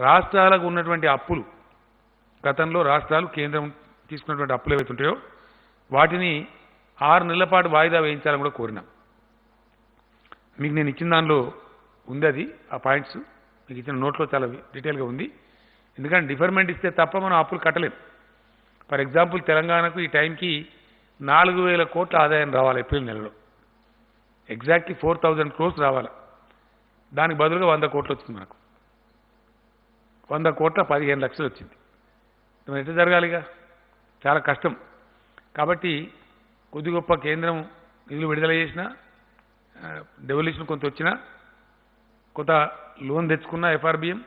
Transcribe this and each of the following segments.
రాష్ట్రాలకు ఉన్నటువంటి అప్పులు గతంలో రాష్ట్రాలు కేంద్రం తీసుకున్నటువంటి అప్పులు ఏవైతుంటాయో వాటిని ఆరు నెలల పాటు వాయిదా వేయించాలని కూడా కోరినాం. మీకు నేను ఇచ్చిన దానిలో ఉంది అది ఆ పాయింట్స్. మీకు ఇచ్చిన నోట్లో చాలా డీటెయిల్గా ఉంది. ఎందుకంటే డిఫర్మెంట్ ఇస్తే తప్ప మనం అప్పులు కట్టలేం. ఫర్ ఎగ్జాంపుల్ తెలంగాణకు ఈ టైంకి నాలుగు వేల కోట్ల ఆదాయం రావాలి ఏప్రిల్ నెలలో. ఎగ్జాక్ట్లీ ఫోర్ థౌజండ్ క్రోర్స్ రావాలి. దానికి బదులుగా వంద కోట్లు వచ్చింది మనకు. వంద కోట్ల పదిహేను లక్షలు వచ్చింది. మరి ఎట్లా జరగాలిగా? చాలా కష్టం. కాబట్టి కొద్ది గొప్ప కేంద్రం నిధులు విడుదల చేసినా డెవల్యూషన్ కొంత వచ్చినా కొంత లోన్ తెచ్చుకున్న ఎఫ్ఆర్బిఎం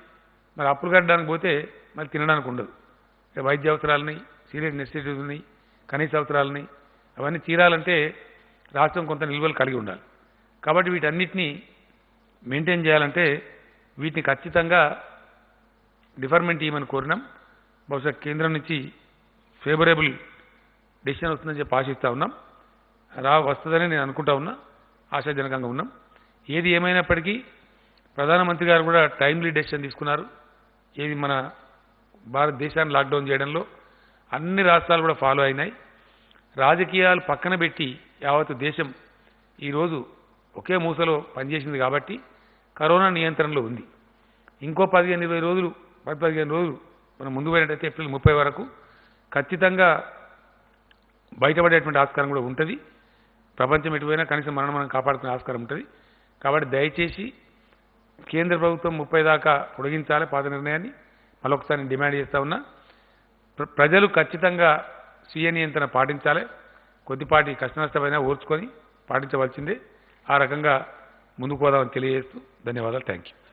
మరి అప్పులు కట్టడానికి పోతే మరి తినడానికి ఉండదు. వైద్య అవసరాలని సీరియస్ నెసిటీస్ ఉన్నాయి కనీస అవసరాలని అవన్నీ తీరాలంటే రాష్ట్రం కొంత నిల్వలు కలిగి ఉండాలి. కాబట్టి వీటన్నిటినీ మెయింటైన్ చేయాలంటే వీటిని ఖచ్చితంగా డిఫర్మెంట్ ఇవ్వమని కోరినాం. బహుశా కేంద్రం నుంచి ఫేవరబుల్ డెసిషన్ వస్తుందని చెప్పి ఆశిస్తూ ఉన్నాం. రా వస్తుందని నేను అనుకుంటా ఉన్నా. ఆశాజనకంగా ఉన్నాం. ఏది ఏమైనప్పటికీ ప్రధానమంత్రి గారు కూడా టైమ్లీ డెసిషన్ తీసుకున్నారు. ఏది మన భారతదేశాన్ని లాక్డౌన్ చేయడంలో అన్ని రాష్ట్రాలు కూడా ఫాలో అయినాయి. రాజకీయాలు పక్కన పెట్టి యావత్ దేశం ఈరోజు ఒకే మూసలో పనిచేసింది కాబట్టి కరోనా నియంత్రణలో ఉంది. ఇంకో పదిహేను ఇరవై రోజులు పది పదిహేను రోజులు. మనం ముందు పోయినట్టయితే ఏప్రిల్ ముప్పై వరకు ఖచ్చితంగా బయటపడేటువంటి ఆస్కారం కూడా ఉంటుంది. ప్రపంచం ఎటుపోయినా కనీసం మనం మనం కాపాడుకునే ఆస్కారం ఉంటుంది. కాబట్టి దయచేసి కేంద్ర ప్రభుత్వం ముప్పై దాకా పొడిగించాలి పాత నిర్ణయాన్ని. మరొకసారి డిమాండ్ చేస్తా ఉన్నా ప్ర- ప్రజలు ఖచ్చితంగా స్వీయ నియంత్రణ పాటించాలి. కొద్దిపాటి కష్ట నష్టమైనా ఓర్చుకొని పాటించవలసిందే. ఆ రకంగా ముందుకు పోదామని తెలియజేస్తూ ధన్యవాదాలు. Thank you.